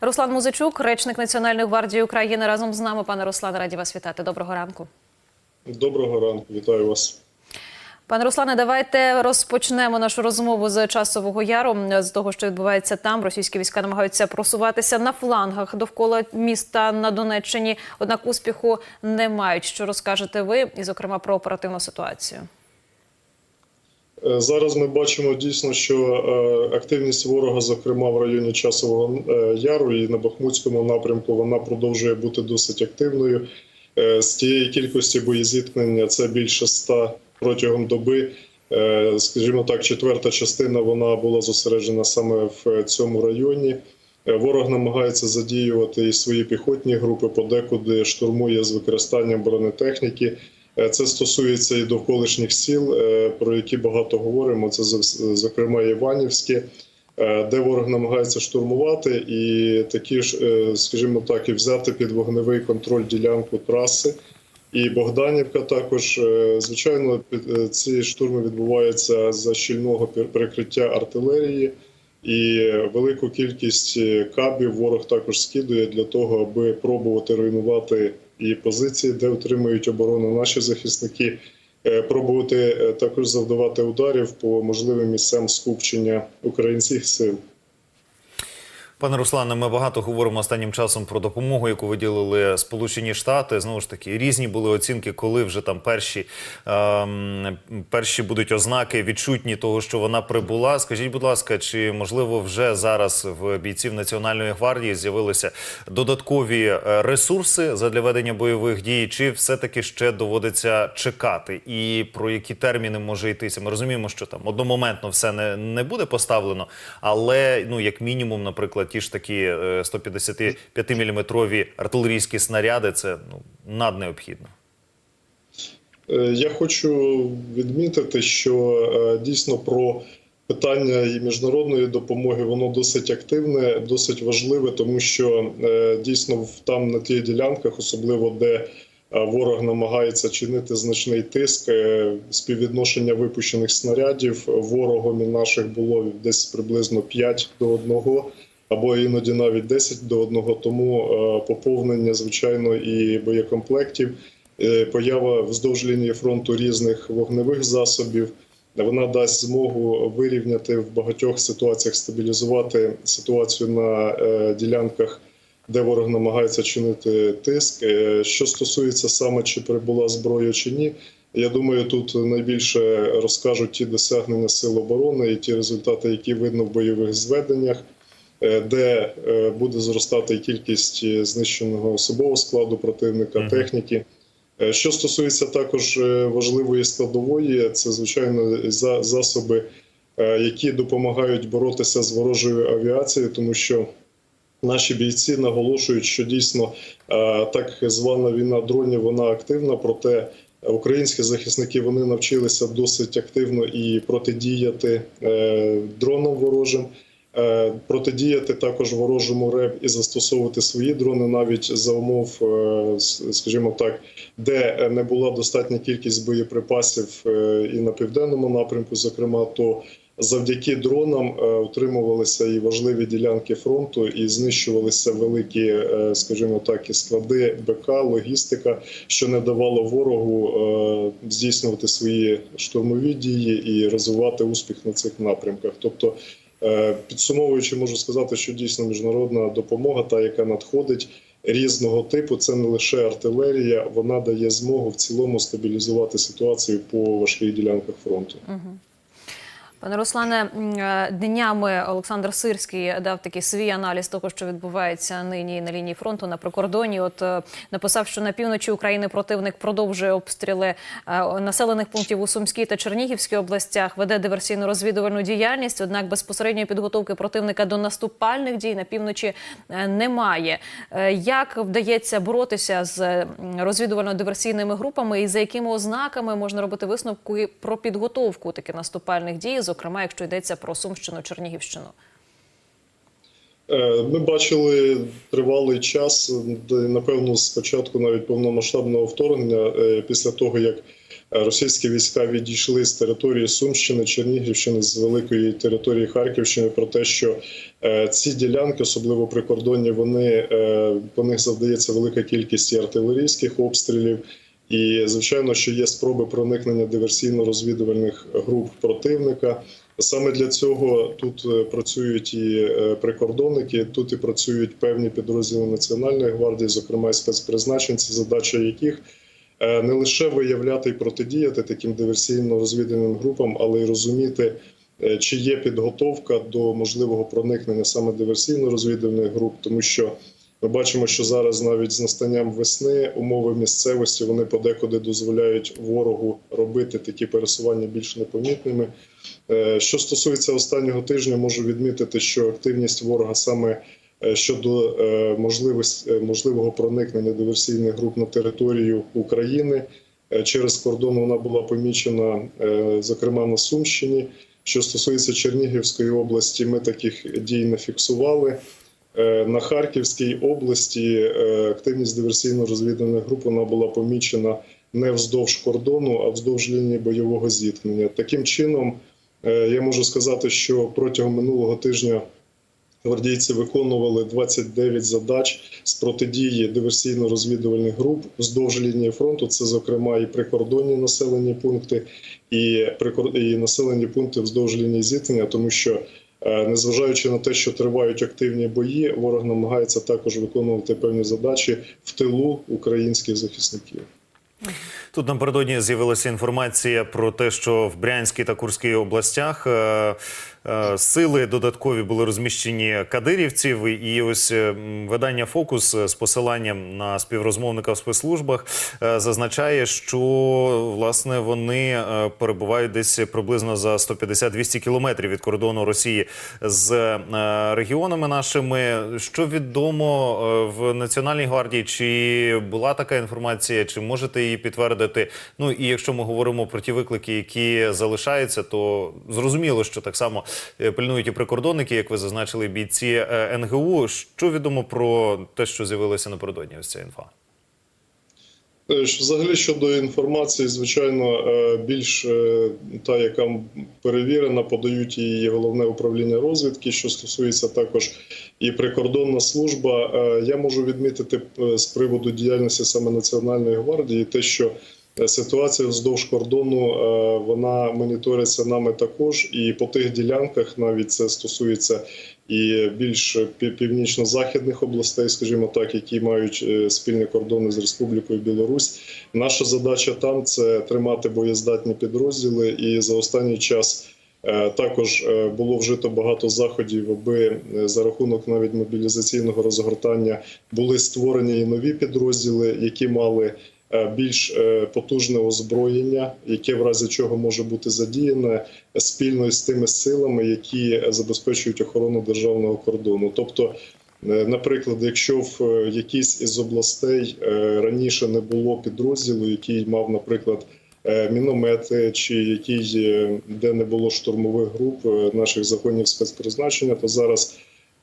Руслан Музичук, речник Національної гвардії України, разом з нами. Пане Руслане, раді вас вітати. Доброго ранку. Доброго ранку, вітаю вас. Пане Руслане, давайте розпочнемо нашу розмову з часового яру з того, що відбувається там. Російські війська намагаються просуватися на флангах довкола міста на Донеччині. Однак успіху не мають. Що розкажете ви, і зокрема про оперативну ситуацію? Е, Зараз ми бачимо дійсно, що е, активність ворога, зокрема в районі Часового е, Яру і на Бахмутському напрямку, вона продовжує бути досить активною. З тієї кількості боєзіткнення це більше ста протягом доби. Скажімо так, четверта частина вона була зосереджена саме в цьому районі. Ворог намагається задіювати і свої піхотні групи, подекуди штурмує з використанням бронетехніки. Е, Це стосується і довколишніх сіл, е, про які багато говоримо. Це зо- зокрема Іванівське, е, де ворог намагається штурмувати, і такі ж, скажімо так, і взяти під вогневий контроль ділянку траси. І Богданівка також, звичайно, ці штурми відбуваються за щільного пер- перекриття артилерії. І велику кількість кабів ворог також скидує для того, аби пробувати руйнувати і позиції, де отримують оборону наші захисники, е, пробувати е, також завдавати ударів по можливим місцям скупчення українських сил. Пане Руслане, ми багато говоримо останнім часом про допомогу, яку виділили Сполучені Штати. Знову ж таки, різні були оцінки, коли вже там перші, ем, перші будуть ознаки відчутні того, що вона прибула. Скажіть, будь ласка, чи можливо вже зараз в бійців Національної гвардії з'явилися додаткові е, ресурси задля ведення бойових дій, чи все-таки ще доводиться чекати? І про які терміни може йтися? Ми розуміємо, що там одномоментно все не, не буде поставлено, але ну як мінімум, наприклад, ті ж такі е, 155 мм артилерійські снаряди, це ну наднеобхідно. Е, Я хочу відмітити, що е, дійсно про питання і міжнародної допомоги воно досить активне, досить важливе, тому що е, дійсно там на тих ділянках, особливо де е, ворог намагається чинити значний тиск, е, співвідношення випущених снарядів ворогом і наших було десь приблизно 5 до 1 або іноді навіть 10 до 1, тому е, поповнення, звичайно, і боєкомплектів. Е, Поява вздовж лінії фронту різних вогневих засобів вона дасть змогу вирівняти в багатьох ситуаціях, стабілізувати ситуацію на е, ділянках, де ворог намагається чинити тиск. Що стосується саме чи прибула зброя чи ні, я думаю, тут найбільше розкажуть ті досягнення сил оборони і ті результати, які видно в бойових зведеннях де е, буде зростати кількість е, знищеного особового складу противника, техніки. Е, Що стосується також е, важливої складової, це звичайно за- засоби, е, які допомагають боротися з ворожою авіацією, тому що наші бійці наголошують, що дійсно е, так звана війна дронів вона активна, проте українські захисники вони навчилися досить активно і протидіяти е, дронам ворожим. Е, Протидіяти також ворожому РЕБ і застосовувати свої дрони навіть за умов, е, скажімо так, де не була достатня кількість боєприпасів е, і на південному напрямку, зокрема, то завдяки дронам утримувалися і важливі ділянки фронту, і знищувалися великі, скажімо так, і склади БК, логістика, що не давало ворогу здійснювати свої штурмові дії і розвивати успіх на цих напрямках. Тобто, підсумовуючи, можу сказати, що дійсно міжнародна допомога, та яка надходить. Різного типу це не лише артилерія, вона дає змогу в цілому стабілізувати ситуацію по важких ділянках фронту. Пане Руслане, е, днями Олександр Сирський дав такий свій аналіз того, що відбувається нині на лінії фронту на прикордоні. От е, написав, що на півночі України противник продовжує обстріли е, населених пунктів у Сумській та Чернігівській областях, веде диверсійно-розвідувальну діяльність. Однак безпосередньої підготовки противника до наступальних дій на півночі немає. Як вдається боротися з розвідувально-диверсійними групами, і за якими ознаками можна робити висновки про підготовку таких наступальних дій, зокрема, якщо йдеться про Сумщину, Чернігівщину? Е, Ми бачили тривалий час, напевно, з початку навіть повномасштабного вторгнення, е, після того як російські війська відійшли з території Сумщини, Чернігівщини, з великої території Харківщини, про те, що е, ці ділянки, особливо прикордонні, вони по них завдається велика кількість артилерійських обстрілів. І звичайно, що є спроби проникнення диверсійно-розвідувальних груп противника. Саме для цього тут е, працюють і е, прикордонники, тут і працюють певні підрозділи Національної гвардії, зокрема і спецпризначенці, задача яких е, не лише виявляти і протидіяти таким диверсійно-розвідувальним групам, але й розуміти, чи є підготовка до можливого проникнення саме диверсійно-розвідувальних груп, тому що ми бачимо, що зараз навіть з настанням весни умови місцевості вони подекуди дозволяють ворогу робити такі пересування більш непомітними. Е, Що стосується останнього тижня, можу відмітити, що активність ворога саме е, щодо е, можливого проникнення диверсійних груп на територію України через кордон вона була помічена, зокрема на Сумщині. Що стосується Чернігівської області, ми таких дій не фіксували. Е, На Харківській області е, активність диверсійно-розвідувальних груп вона була помічена не вздовж кордону, а вздовж лінії бойового зіткнення. Таким чином, е, я можу сказати, що протягом минулого тижня гвардійці виконували 29 задач з протидії диверсійно-розвідувальних груп вздовж лінії фронту. Це, зокрема, і прикордонні населені пункти, і, і населені пункти вздовж лінії зіткнення, тому що. Е, Незважаючи на те, що тривають активні бої, ворог намагається також виконувати певні задачі в тилу українських захисників. Тут напередодні з'явилася інформація про те, що в Брянській та Курській областях е, е, сили додаткові були розміщені кадирівців. І ось е, видання Фокус з посиланням на співрозмовника в спецслужбах е, зазначає, що власне вони е, перебувають десь приблизно за 150-200 кілометрів від кордону Росії з е, регіонами нашими. Що відомо е, в Національній гвардії? Чи була така інформація? Чи можете її підтвердити? Ну і якщо ми говоримо про ті виклики, які залишаються, то зрозуміло, що так само е, пильнують і прикордонники, як ви зазначили, бійці е, НГУ. Що відомо про те, що з'явилося напередодні? Ось ця інфа. Е, Взагалі щодо інформації, звичайно, більш та, яка перевірена, подають її головне управління розвідки. Що стосується також і прикордонна служба, я можу відмітити з приводу діяльності саме Національної гвардії, те, що ситуація вздовж кордону е, вона моніториться нами також, і по тих ділянках навіть це стосується і більш пі- північно-західних областей, скажімо так, які мають е, спільні кордони з Республікою Білорусь. Наша задача там це тримати боєздатні підрозділи, і за останній час. е, Також е, було вжито багато заходів, аби е, за рахунок навіть мобілізаційного розгортання були створені і нові підрозділи, які мали е, більш е, потужне озброєння, яке в разі чого може бути задіяне спільно з тими силами, які забезпечують охорону державного кордону. Тобто, е, наприклад, якщо в е, якійсь із областей е, раніше не було підрозділу, який мав, наприклад, е, міномети, чи який е, де не було штурмових груп е, наших загонів спецпризначення, то зараз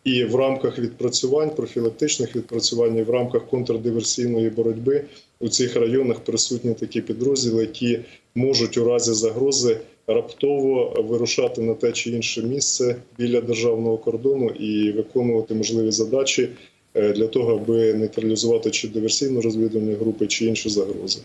і в рамках відпрацювань, профілактичних відпрацювань, і в рамках контрдиверсійної боротьби у цих районах присутні такі підрозділи, які можуть у разі загрози раптово вирушати на те чи інше місце біля державного кордону і виконувати можливі задачі е, для того, аби нейтралізувати чи диверсійно розвідувальні групи, чи інші загрози.